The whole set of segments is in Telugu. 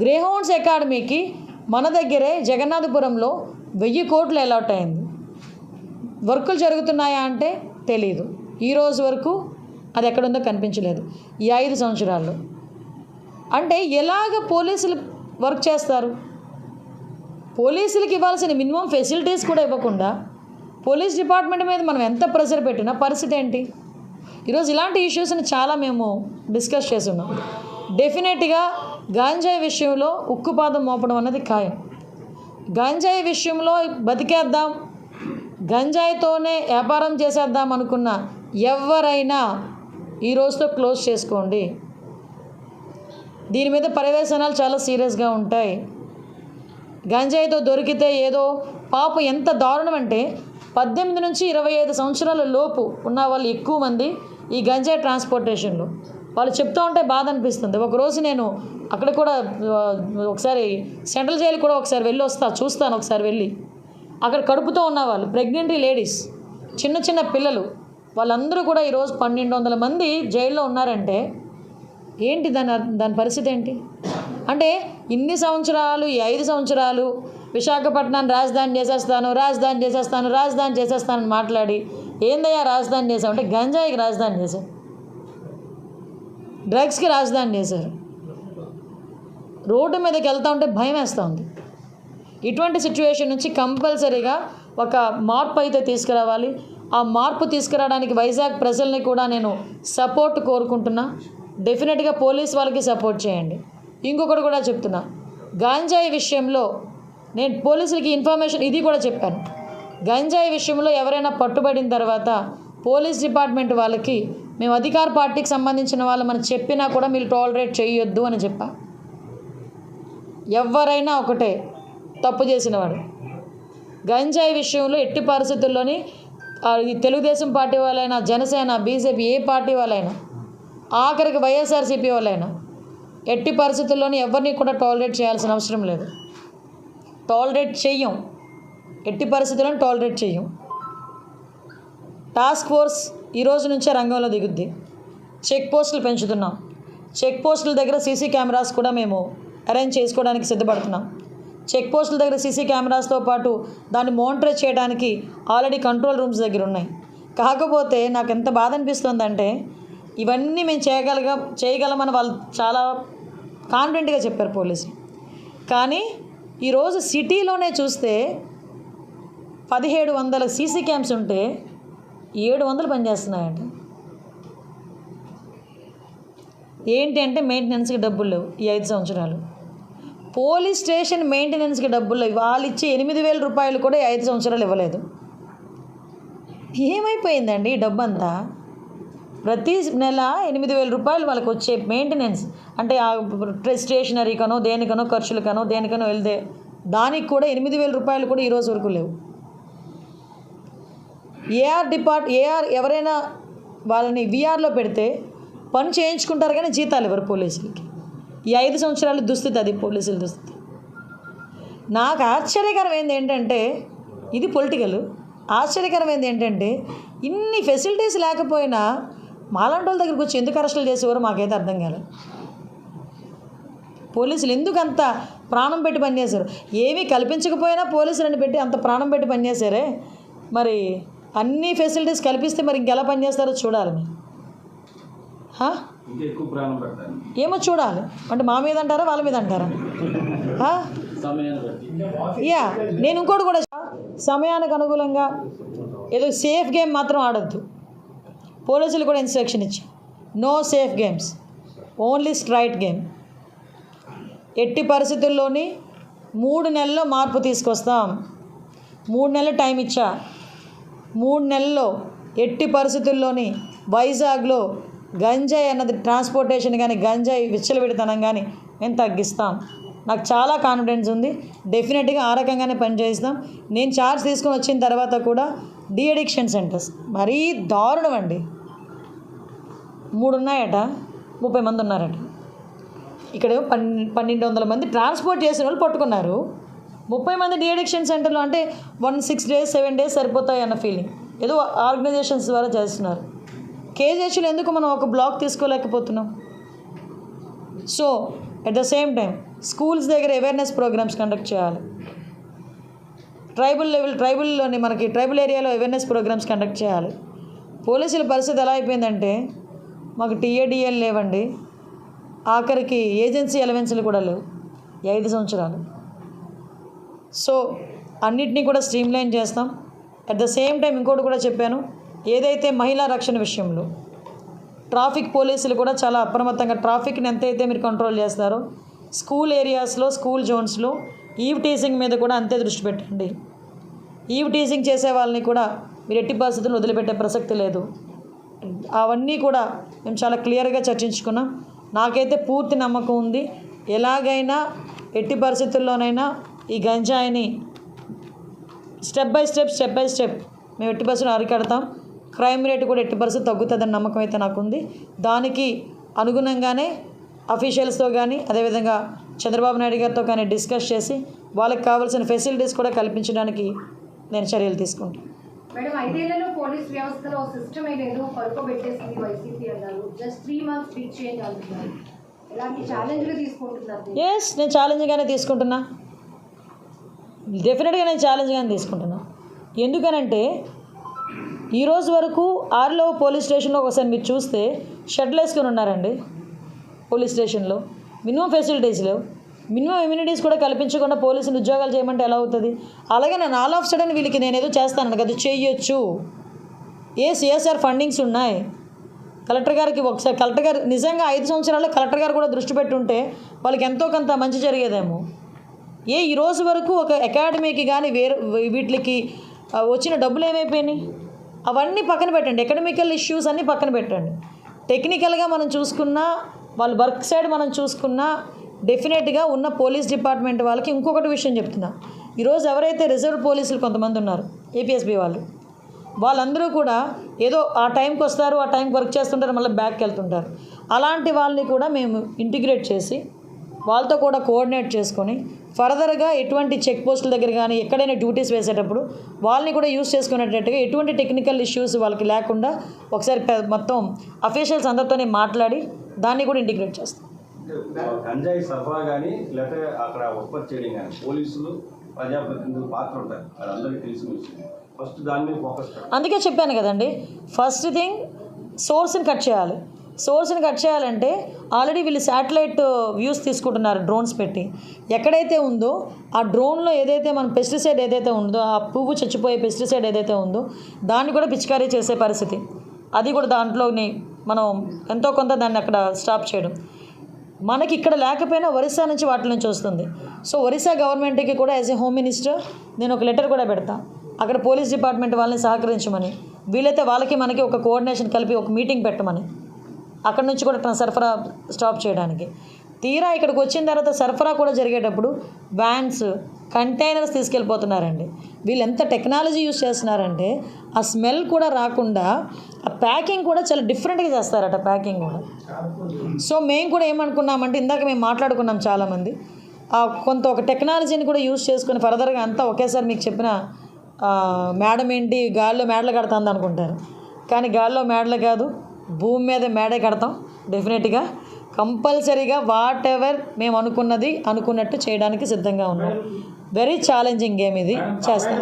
గ్రేహౌండ్స్ అకాడమీకి మన దగ్గరే జగన్నాథపురంలో వెయ్యి కోట్లు అలాట్ అయింది. వర్కులు జరుగుతున్నాయా అంటే తెలీదు. ఈరోజు వరకు అది ఎక్కడుందో కనిపించలేదు. ఈ ఐదు సంవత్సరాల్లో. అంటే ఎలాగ పోలీసులు వర్క్ చేస్తారు? పోలీసులకు ఇవ్వాల్సిన మినిమం ఫెసిలిటీస్ కూడా ఇవ్వకుండా పోలీస్ డిపార్ట్మెంట్ మీద మనం ఎంత ప్రెషర్ పెట్టినా పరిస్థితి ఏంటి? ఈరోజు ఇలాంటి ఇష్యూస్ని చాలా మేము డిస్కస్ చేస్తున్నాం. డెఫినెట్గా గాంజాయి విషయంలో ఉక్కుపాదం మోపడం అన్నది ఖాయం. గంజాయి విషయంలో బతికేద్దాం గంజాయితోనే వ్యాపారం చేసేద్దాం అనుకున్న ఎవరైనా ఈ రోజుతో క్లోజ్ చేసుకోండి. దీని మీద పర్యవేశనాలు చాలా సీరియస్గా ఉంటాయి. గంజాయితో దొరికితే ఏదో పాప ఎంత దారుణం అంటే పద్దెనిమిది నుంచి ఇరవై ఐదు సంవత్సరాల లోపు ఉన్న వాళ్ళు ఎక్కువ మంది ఈ గంజాయి ట్రాన్స్పోర్టేషన్లో. వాళ్ళు చెప్తూ ఉంటే బాధ అనిపిస్తుంది. ఒకరోజు నేను అక్కడ కూడా ఒకసారి సెంట్రల్ జైలు కూడా ఒకసారి వెళ్ళి వస్తా చూస్తాను ఒకసారి వెళ్ళి. అక్కడ కడుపుతో ఉన్నవాళ్ళు ప్రెగ్నెంటీ ప్రెగ్నెంట్ లేడీస్ చిన్న చిన్న పిల్లలు వాళ్ళందరూ కూడా ఈరోజు పన్నెండు వందల మంది జైల్లో ఉన్నారంటే ఏంటి దాని దాని పరిస్థితి ఏంటి? అంటే ఇన్ని సంవత్సరాలు ఈ ఐదు సంవత్సరాలు విశాఖపట్నాన్ని రాజధాని చేసేస్తాను రాజధాని చేసేస్తాను రాజధాని చేసేస్తానని మాట్లాడి ఏందయ్యా రాజధాని చేసావు అంటే గంజాయికి రాజధాని చేశాం డ్రగ్స్కి రాజధాని చేశారు రోడ్డు మీదకి వెళ్తా ఉంటే భయం వేస్తూ ఉంది. ఇటువంటి సిచ్యువేషన్ నుంచి కంపల్సరీగా ఒక మార్పు అయితే తీసుకురావాలి. ఆ మార్పు తీసుకురావడానికి వైజాగ్ ప్రజల్ని కూడా నేను సపోర్ట్ కోరుకుంటున్నా. డెఫినెట్గా పోలీస్ వాళ్ళకి సపోర్ట్ చేయండి. ఇంకొకటి కూడా చెప్తున్నా. గాంజాయి విషయంలో నేను పోలీసులకి ఇన్ఫర్మేషన్ ఇది కూడా చెప్పాను. గంజాయి విషయంలో ఎవరైనా పట్టుబడిన తర్వాత పోలీస్ డిపార్ట్మెంట్ వాళ్ళకి మేము అధికార పార్టీకి సంబంధించిన వాళ్ళు మనం చెప్పినా కూడా మీరు టాలరేట్ చేయొద్దు అని చెప్పా. ఎవరైనా ఒకటే తప్పు చేసినవాడు. గంజాయి విషయంలో ఎట్టి పరిస్థితుల్లోని తెలుగుదేశం పార్టీ వాళ్ళైనా జనసేన బీజేపీ ఏ పార్టీ వాళ్ళైనా ఆఖరికి వైఎస్ఆర్సీపీ వాళ్ళైనా ఎట్టి పరిస్థితుల్లోని ఎవరిని కూడా టాలరేట్ చేయాల్సిన అవసరం లేదు. టాలరేట్ చెయ్యం. ఎట్టి పరిస్థితుల్లో టాలరేట్ చెయ్యం. టాస్క్ ఫోర్స్ ఈ రోజు నుంచే రంగంలో దిగుద్ది. చెక్ పోస్టులు పెంచుతున్నాం. చెక్ పోస్టుల దగ్గర సీసీ కెమెరాస్ కూడా మేము అరేంజ్ చేసుకోవడానికి సిద్ధపడుతున్నాం. చెక్ పోస్టుల దగ్గర సీసీ కెమెరాస్తో పాటు దాన్ని మోనిటర్ చేయడానికి ఆల్రెడీ కంట్రోల్ రూమ్స్ దగ్గర ఉన్నాయి. కాకపోతే నాకు ఎంత బాధ అనిపిస్తుందంటే ఇవన్నీ మేము చేయగలగా చేయగలమని వాళ్ళు చాలా కాన్ఫిడెంట్గా చెప్పారు పోలీసులు. కానీ ఈరోజు సిటీలోనే చూస్తే పదిహేడు వందల సీసీ క్యామ్స్ ఉంటే ఏడు వందలు పనిచేస్తున్నాయంట ఏంటి అంటే మెయింటెనెన్స్కి డబ్బులు లేవు ఈ ఐదు సంవత్సరాలు. పోలీస్ స్టేషన్ మెయింటెనెన్స్కి డబ్బులు లేవు. వాళ్ళు ఇచ్చే ఎనిమిది వేల రూపాయలు కూడా ఈ ఐదు సంవత్సరాలు ఇవ్వలేదు. ఏమైపోయిందండి ఈ డబ్బు అంతా ప్రతి నెల ఎనిమిది వేల రూపాయలు వాళ్ళకి వచ్చే మెయింటెనెన్స్ అంటే ఆ స్టేషనరీకనో దేనికనో ఖర్చులకనో దేనికనో వెళ్తే దానికి కూడా ఎనిమిది వేల రూపాయలు కూడా ఈరోజు వరకు లేవు. ఏఆర్ డిపార్ట్ ఏఆర్ ఎవరైనా వాళ్ళని విఆర్లో పెడితే పని చేయించుకుంటారు కానీ జీతాలు ఇవ్వరు పోలీసులకి. ఈ ఐదు సంవత్సరాల దుస్థితి అది పోలీసుల దుస్థితి. నాకు ఆశ్చర్యకరమైంది ఏంటంటే ఇది పొలిటికల్. ఆశ్చర్యకరమైంది ఏంటంటే ఇన్ని ఫెసిలిటీస్ లేకపోయినా మాలాంటి వాళ్ళ దగ్గరికి వచ్చి ఎందుకు అరెస్టులు చేసేవారు మాకైతే అర్థం కాలేదు పోలీసులు ఎందుకు అంత ప్రాణం పెట్టి పనిచేశారు? ఏమీ కల్పించకపోయినా పోలీసులను పెట్టి అంత ప్రాణం పెట్టి పనిచేశారే? మరి అన్ని ఫెసిలిటీస్ కల్పిస్తే మరి ఇంకెలా పనిచేస్తారో చూడాలి మీరు. ఏమో చూడాలి. అంటే మా మీద అంటారా వాళ్ళ మీద అంటారా? యా నేను ఇంకోటి కూడా సమయానికి అనుకూలంగా ఏదో సేఫ్ గేమ్ మాత్రం ఆడొద్దు. పోలీసులు కూడా ఇన్స్ట్రక్షన్ ఇచ్చి no safe games only straight game ఎట్టి పరిస్థితుల్లోని మూడు నెలల్లో మార్పు తీసుకొస్తాం. మూడు నెలలు టైం ఇచ్చా. మూడు నెలల్లో ఎట్టి పరిస్థితుల్లోని వైజాగ్లో గంజాయి అన్నది ట్రాన్స్పోర్టేషన్ కానీ గంజాయి విచ్చలవిడితనం కానీ మేము తగ్గిస్తాం. నాకు చాలా కాన్ఫిడెన్స్ ఉంది. డెఫినెట్గా ఆ రకంగానే పనిచేస్తాం నేను చార్జ్ తీసుకొని వచ్చిన తర్వాత కూడా డీ అడిక్షన్ సెంటర్స్ మరీ దారుణం అండి. మూడు ఉన్నాయట ముప్పై మంది ఉన్నారట. ఇక్కడ పన్నెండు వందల మంది ట్రాన్స్పోర్ట్ చేసిన వాళ్ళు పట్టుకున్నారు. ముప్పై మంది డిఎడిక్షన్ సెంటర్లు అంటే one six days seven days సరిపోతాయి అన్న ఫీలింగ్ ఏదో ఆర్గనైజేషన్స్ ద్వారా చేస్తున్నారు. కేజీహెచ్లు ఎందుకు మనం ఒక block తీసుకోలేకపోతున్నాం? So at the same time schools దగ్గర అవేర్నెస్ ప్రోగ్రామ్స్ కండక్ట్ చేయాలి. ట్రైబల్ లెవెల్ ట్రైబల్లోని మనకి ట్రైబల్ ఏరియాలో అవేర్నెస్ ప్రోగ్రామ్స్ కండక్ట్ చేయాలి. పోలీసుల పరిస్థితి ఎలా అయిపోయిందంటే మాకు టీఏడిఎల్ లేవండి. ఆఖరికి ఏజెన్సీ అలవెన్సులు కూడా లేవు. ఐదు సంవత్సరాలు. సో అన్నిటినీ కూడా స్ట్రీమ్లైన్ చేస్తాం. అట్ ద సేమ్ టైం ఇంకోటి కూడా చెప్పాను. ఏదైతే మహిళా రక్షణ విషయంలో ట్రాఫిక్ పోలీసులు కూడా చాలా అప్రమత్తంగా ట్రాఫిక్ని ఎంతైతే మీరు కంట్రోల్ చేస్తారో స్కూల్ ఏరియాస్లో స్కూల్ జోన్స్లో ఈవ్ టీచింగ్ మీద కూడా అంతే దృష్టి పెట్టండి. ఈవ్ టీజింగ్ చేసే వాళ్ళని కూడా మీరు ఎట్టి పరిస్థితులు వదిలిపెట్టే ప్రసక్తి లేదు. అవన్నీ కూడా మేము చాలా క్లియర్గా చర్చించుకున్నాం. నాకైతే పూర్తి నమ్మకం ఉంది. ఎలాగైనా ఎట్టి పరిస్థితుల్లోనైనా ఈ గంజాయిని step by step step by step మేము ఎట్టి పరిస్థితులు అరికడతాం. క్రైమ్ రేట్ కూడా ఎట్టి పరిస్థితి తగ్గుతుందని నమ్మకం అయితే నాకుంది. దానికి అనుగుణంగానే అఫీషియల్స్తో కానీ అదేవిధంగా చంద్రబాబు నాయుడు గారితో కానీ డిస్కస్ చేసి వాళ్ళకి కావాల్సిన ఫెసిలిటీస్ కూడా కల్పించడానికి నేను చర్యలు తీసుకుంటాను. మేడం ఐదేళ్ళలో పోలీస్ వ్యవస్థలో సిస్టమే పడుకోబెట్టేసింది వైసీపీ అన్నారు. జస్ట్ త్రీ మంత్స్ చేంజ్ ఛాలెంజ్లు తీసుకుంటున్నారు. ఎస్ నేను ఛాలెంజ్గానే తీసుకుంటున్నా. డెఫినెట్గా నేను ఛాలెంజ్గానే తీసుకుంటున్నా. ఎందుకనంటే ఈరోజు వరకు ఆర్లో పోలీస్ స్టేషన్లో ఒకసారి మీరు చూస్తే షెడ్లు వేసుకొని ఉన్నారండి పోలీస్ స్టేషన్లో. మినిమం ఫెసిలిటీస్ లేవు. మినిమం ఇమ్యూనిటీస్ కూడా కల్పించకుండా పోలీసులు ఉద్యోగాలు చేయమంటే ఎలా అవుతుంది? అలాగే నేను ఆల్ ఆఫ్ సడన్ వీళ్ళకి నేను ఏదో చేస్తాను కదా చేయొచ్చు. ఏ సిఎస్ఆర్ ఫండింగ్స్ ఉన్నాయి? కలెక్టర్ గారికి ఒకసారి కలెక్టర్ గారు నిజంగా ఐదు సంవత్సరాల్లో కలెక్టర్ గారు కూడా దృష్టి పెట్టుంటే వాళ్ళకి ఎంతో కొంత మంచి జరిగేదేమో. ఏ ఈ రోజు వరకు ఒక అకాడమీకి కానీ వేరే వీటికి వచ్చిన డబ్బులు ఏమైపోయినాయి? అవన్నీ పక్కన పెట్టండి. ఎకడమికల్ ఇష్యూస్ అన్నీ పక్కన పెట్టండి. టెక్నికల్గా మనం చూసుకున్నా వాళ్ళ వర్క్ సైడ్ మనం చూసుకున్నా డెఫినెట్గా ఉన్న పోలీస్ డిపార్ట్మెంట్ వాళ్ళకి ఇంకొకటి విషయం చెప్తున్నా. ఈరోజు ఎవరైతే రిజర్వ్ పోలీసులు కొంతమంది ఉన్నారు ఏపీఎస్బీ వాళ్ళు వాళ్ళందరూ కూడా ఏదో ఆ టైంకి వస్తారు ఆ టైంకి వర్క్ చేస్తుంటారు మళ్ళీ బ్యాక్కి వెళ్తుంటారు. అలాంటి వాళ్ళని కూడా మేము ఇంటిగ్రేట్ చేసి వాళ్ళతో కూడా కోఆర్డినేట్ చేసుకొని ఫర్దర్గా ఎటువంటి చెక్ పోస్టుల దగ్గర కానీ ఎక్కడైనా డ్యూటీస్ వేసేటప్పుడు వాళ్ళని కూడా యూస్ చేసుకునేటట్టుగా ఎటువంటి టెక్నికల్ ఇష్యూస్ వాళ్ళకి లేకుండా ఒకసారి మొత్తం అఫీషియల్స్ అందరితోనే మాట్లాడి దాన్ని కూడా ఇంటిగ్రేట్ చేస్తాం. గంజాయి సరఫరా కానీ లేకపోతే అక్కడ ఉత్పత్తి చేయడం కానీ పోలీసులు ప్రజాప్రతినిధులు పాత్ర ఉంటారు. అది అందరికీ తెలిసిన విషయం. ఫస్ట్ దాని మీద ఫోకస్ అందుకే చెప్పాను కదండి ఫస్ట్ థింగ్ సోర్స్ని కట్ చేయాలి. సోర్స్ని కట్ చేయాలంటే ఆల్రెడీ వీళ్ళు శాటిలైట్ వ్యూస్ తీసుకుంటున్నారు డ్రోన్స్ పెట్టి. ఎక్కడైతే ఉందో ఆ డ్రోన్లో ఏదైతే మన పెస్టిసైడ్ ఏదైతే ఉందో ఆ పువ్వు చచ్చిపోయే పెస్టిసైడ్ ఏదైతే ఉందో దాన్ని కూడా పిచికారీ చేసే పరిస్థితి. అది కూడా దాంట్లోని మనం ఎంతో కొంత దాన్ని అక్కడ స్టాప్ చేయడం. మనకి ఇక్కడ లేకపోయినా ఒరిస్సా నుంచి వాటి నుంచి వస్తుంది. సో ఒరిస్సా గవర్నమెంట్కి కూడా యాజ్ ఏ హోమ్ మినిస్టర్ నేను ఒక లెటర్ కూడా పెడతా. అక్కడ పోలీస్ డిపార్ట్మెంట్ వాళ్ళని సహకరించమని వీలైతే వాళ్ళకి మనకి ఒక కోఆర్డినేషన్ కలిపి ఒక మీటింగ్ పెట్టమని. అక్కడ నుంచి కూడా సరఫరా స్టాప్ చేయడానికి. తీరా ఇక్కడికి వచ్చిన తర్వాత సరఫరా కూడా జరిగేటప్పుడు వ్యాన్స్ కంటైనర్స్ తీసుకెళ్ళిపోతున్నారండి. వీళ్ళు ఎంత టెక్నాలజీ యూస్ చేస్తున్నారంటే ఆ స్మెల్ కూడా రాకుండా ఆ ప్యాకింగ్ కూడా చాలా డిఫరెంట్గా చేస్తారట ప్యాకింగ్ కూడా. సో మేము కూడా ఏమనుకున్నామంటే ఇందాక మేము మాట్లాడుకున్నాం చాలామంది కొంత ఒక టెక్నాలజీని కూడా యూస్ చేసుకుని ఫర్దర్గా అంతా ఒకేసారి మీకు చెప్పిన మేడం ఏంటి గాల్లో మేడలు కడతాంది అనుకుంటారు కానీ గాల్లో మేడలు కాదు భూమి మీద మేడే కడతాం డెఫినెట్గా కంపల్సరీగా వాట్ ఎవర్ మేము అనుకున్నది అనుకున్నట్టు చేయడానికి సిద్ధంగా ఉన్నాం. వెరీ ఛాలెంజింగ్ గేమ్ ఇది. చేస్తాం.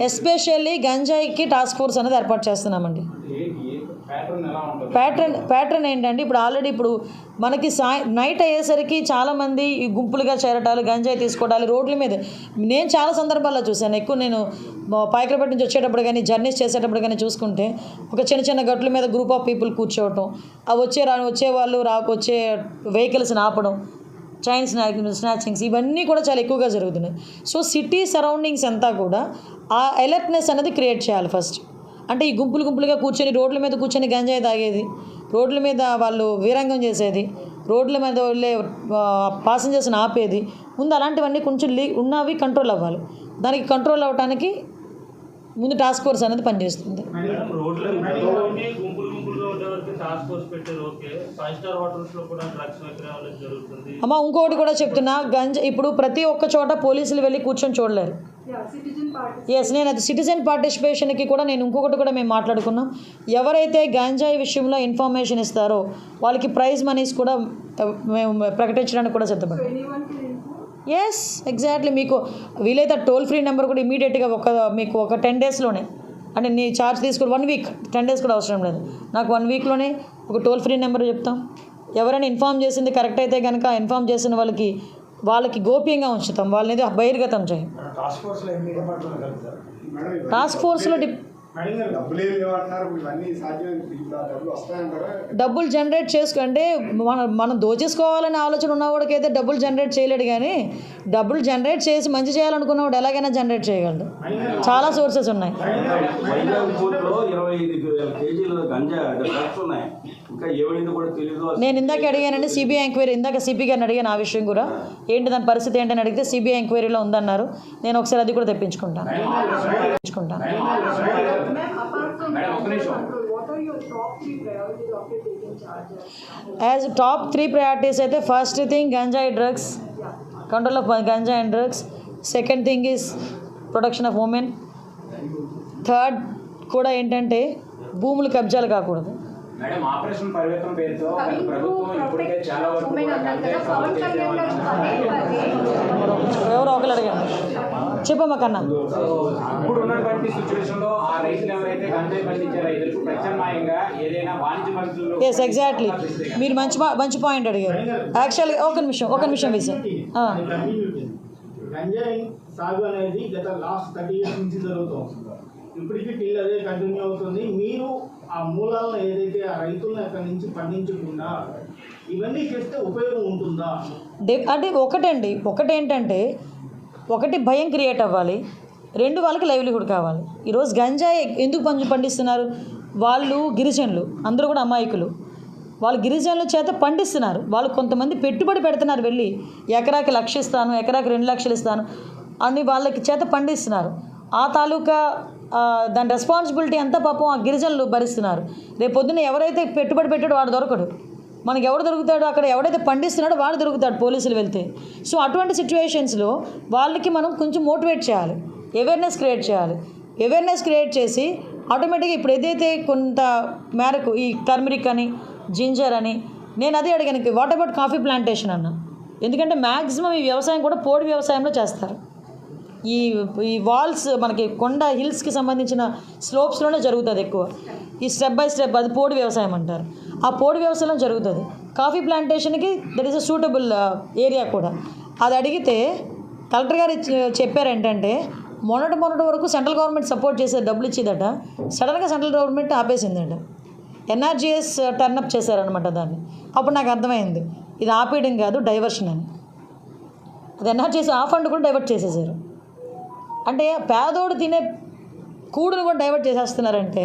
ఎస్పెషల్లీ గంజాయికి టాస్క్ ఫోర్స్ అనేది ఏర్పాటు చేస్తున్నామండి. ప్యాటర్న్ ప్యాటర్న్ ఏంటంటే ఇప్పుడు ఆల్రెడీ ఇప్పుడు మనకి సాయ నైట్ అయ్యేసరికి చాలామంది ఈ గుంపులుగా చేరటాలు గంజాయి తీసుకోవటాలు రోడ్ల మీద. నేను చాలా సందర్భాల్లో చూశాను. ఎక్కువ నేను మా పాయకరపేట నుంచి వచ్చేటప్పుడు కానీ జర్నీస్ చేసేటప్పుడు కానీ చూసుకుంటే ఒక చిన్న చిన్న గట్ల మీద గ్రూప్ ఆఫ్ పీపుల్ కూర్చోవటం ఆ వచ్చే రా వచ్చే వాళ్ళు రాకొచ్చే వెహికల్స్ని ఆపడం చైన్ స్నాక్ స్నాచింగ్స్ ఇవన్నీ కూడా చాలా ఎక్కువగా జరుగుతున్నాయి. సో సిటీ సరౌండింగ్స్ అంతా కూడా ఆ అలర్ట్నెస్ అనేది క్రియేట్ చేయాలి ఫస్ట్ అంటే ఈ గుంపులు గుంపులుగా కూర్చొని రోడ్ల మీద కూర్చొని గంజాయి తాగేది. రోడ్ల మీద వాళ్ళు వీరంగం చేసేది. రోడ్ల మీద వెళ్ళే పాసెంజర్స్ని ఆపేది. ముందు అలాంటివన్నీ కొంచెం లీ ఉన్నవి కంట్రోల్ అవ్వాలి. దానికి కంట్రోల్ అవ్వడానికి ముందు టాస్క్ ఫోర్స్ అనేది పనిచేస్తుంది. అమ్మ ఇంకోటి కూడా చెప్తున్నా గంజ ఇప్పుడు ప్రతి ఒక్క చోట పోలీసులు వెళ్ళి కూర్చొని చూడలేరు. ఎస్ నేను అది సిటిజన్ పార్టిసిపేషన్కి కూడా నేను ఇంకొకటి కూడా మేము మాట్లాడుకున్నాం. ఎవరైతే గాంజాయి విషయంలో ఇన్ఫర్మేషన్ ఇస్తారో వాళ్ళకి ప్రైజ్ మనీస్ కూడా మేము ప్రకటించడానికి కూడా సిద్ధపడ్డాం. ఎస్ ఎగ్జాక్ట్లీ మీకు వీలైతే టోల్ ఫ్రీ నెంబర్ కూడా ఇమీడియట్గా ఒక మీకు ఒక టెన్ డేస్లోనే అంటే నీ ఛార్జ్ తీసుకుని వన్ వీక్ టెన్ డేస్ కూడా అవసరం లేదు. నాకు వన్ వీక్లోనే ఒక టోల్ ఫ్రీ నెంబర్ చెప్తాం. ఎవరైనా ఇన్ఫామ్ చేసింది కరెక్ట్ అయితే కనుక ఇన్ఫామ్ చేసిన వాళ్ళకి వాళ్ళకి గోప్యంగా ఉంచుతాం. వాళ్ళని బహిర్గతం చేయం. టాస్క్ ఫోర్స్లో డబ్బులు జనరేట్ చేసుకో అంటే మనం మనం దోచేసుకోవాలనే ఆలోచన ఉన్నవాడికైతే డబ్బులు జనరేట్ చేయలేడు కానీ డబ్బులు జనరేట్ చేసి మంచి చేయాలనుకున్నవాడు ఎలాగైనా జనరేట్ చేయగలడు. చాలా సోర్సెస్ ఉన్నాయి. నేను ఇందాక అడిగానండి సిబిఐ ఎంక్వైరీ ఇందాక సిపి గారిని అడిగాను ఆ విషయం కూడా. ఏంటి దాని పరిస్థితి ఏంటని అడిగితే సిబిఐ ఎంక్వైరీలో ఉందన్నారు. నేను ఒకసారి అది కూడా తెప్పించుకుంటాను తెప్పించుకుంటాను యాజ్ టాప్ త్రీ ప్రయారిటీస్ అయితే ఫస్ట్ థింగ్ గంజాయి drugs control of ganja and drugs second thing is production of women third కూడా ఏంటంటే భూములు కబ్జాలు కాకూడదు. మేడం ఆపరేషన్ పేరుతో ప్రభుత్వం ఇప్పటికే చాలా వరకు ఎవరో ఒకరు అడిగాను చెప్పమ్మా కన్నా. ఇప్పుడు ఉన్నటువంటి సిచ్యువేషన్లో ఆ రైతులు ఎవరైతే గంజాయి పండించే రైతులకు ప్రత్యామ్నాయంగా ఏదైనా వాణిజ్య పరిస్థితుల్లో ఎస్ ఎగ్జాక్ట్లీ మీరు మంచి మంచి పాయింట్ అడిగారు. యాక్చువల్గా ఒక నిమిషం ఒక నిమిషం విజయ్ గంజాయి సాగు అనేది గత లాస్ట్ థర్టీ ఇయర్స్ నుంచి జరుగుతూ వస్తుంది. ఇప్పటికీ టిల్ అదే కంటిన్యూ అవుతుంది. మీరు ఆ మూలాలను ఏదైతే ఆ రైతులను అక్కడి నుంచి పండించకుండా ఇవన్నీ చేస్తే ఉపయోగం ఉంటుందా? డే- అంటే ఒకటండి ఒకటేంటంటే ఒకటి భయం క్రియేట్ అవ్వాలి రెండు వాళ్ళకి లైవ్లీహుడ్ కావాలి. ఈరోజు గంజాయి ఎందుకు పంచి పండిస్తున్నారు? వాళ్ళు గిరిజనులు అందరూ కూడా అమాయకులు. వాళ్ళు గిరిజనుల చేత పండిస్తున్నారు. వాళ్ళు కొంతమంది పెట్టుబడి పెడుతున్నారు వెళ్ళి. ఎకరాకి లక్ష ఇస్తాను ఎకరాకి రెండు లక్షలు ఇస్తాను అని వాళ్ళకి చేత పండిస్తున్నారు. ఆ తాలూకా దాని రెస్పాన్సిబిలిటీ అంతా పాపం ఆ గిరిజనులు భరిస్తున్నారు. రేపు పొద్దున్న ఎవరైతే పెట్టుబడి పెట్టాడో వాడు దొరకడు. మనకి ఎవడు దొరుకుతాడో? అక్కడ ఎవడైతే పండిస్తున్నాడో వాడు దొరుకుతాడు పోలీసులు వెళ్తే. సో అటువంటి సిచ్యువేషన్స్లో వాళ్ళకి మనం కొంచెం మోటివేట్ చేయాలి. అవేర్నెస్ క్రియేట్ చేయాలి. అవేర్నెస్ క్రియేట్ చేసి ఆటోమేటిక్గా ఇప్పుడు ఏదైతే కొంత మేరకు ఈ టర్మరిక్ అని జింజర్ అని నేను అదే అడిగాను వాట్ అబౌట్ కాఫీ ప్లాంటేషన్ అన్న. ఎందుకంటే మ్యాక్సిమం ఈ వ్యవసాయం కూడా పోడి వ్యవసాయంలో చేస్తారు. ఈ ఈ వాల్స్ మనకి కొండ హిల్స్కి సంబంధించిన స్లోప్స్లోనే జరుగుతుంది ఎక్కువ. ఈ స్టెప్ బై స్టెప్ అది పోడి వ్యవసాయం అంటారు. ఆ పోడు వ్యవసాయం జరుగుతుంది. Coffee ప్లాంటేషన్కి that is a suitable area కూడా. అది అడిగితే కలెక్టర్ గారు uh, చెప్పారు ఏంటంటే మొన్నటి మొన్నటి వరకు సెంట్రల్ గవర్నమెంట్ సపోర్ట్ చేసే డబ్బులు ఇచ్చేదట సడన్గా సెంట్రల్ గవర్నమెంట్ ఆపేసిందంట. ఎన్ఆర్జీఎస్ uh, టర్నప్ చేశారనమాట దాన్ని. అప్పుడు నాకు అర్థమైంది ఇది ఆపేయడం కాదు డైవర్షన్ అని. అది ఎన్ఆర్జీఎస్ ఆ ఫండ్ కూడా డైవర్ట్ చేసేసారు. అంటే పేదోడు తినే కూడును కూడా డైవర్ట్ చేసేస్తున్నారంటే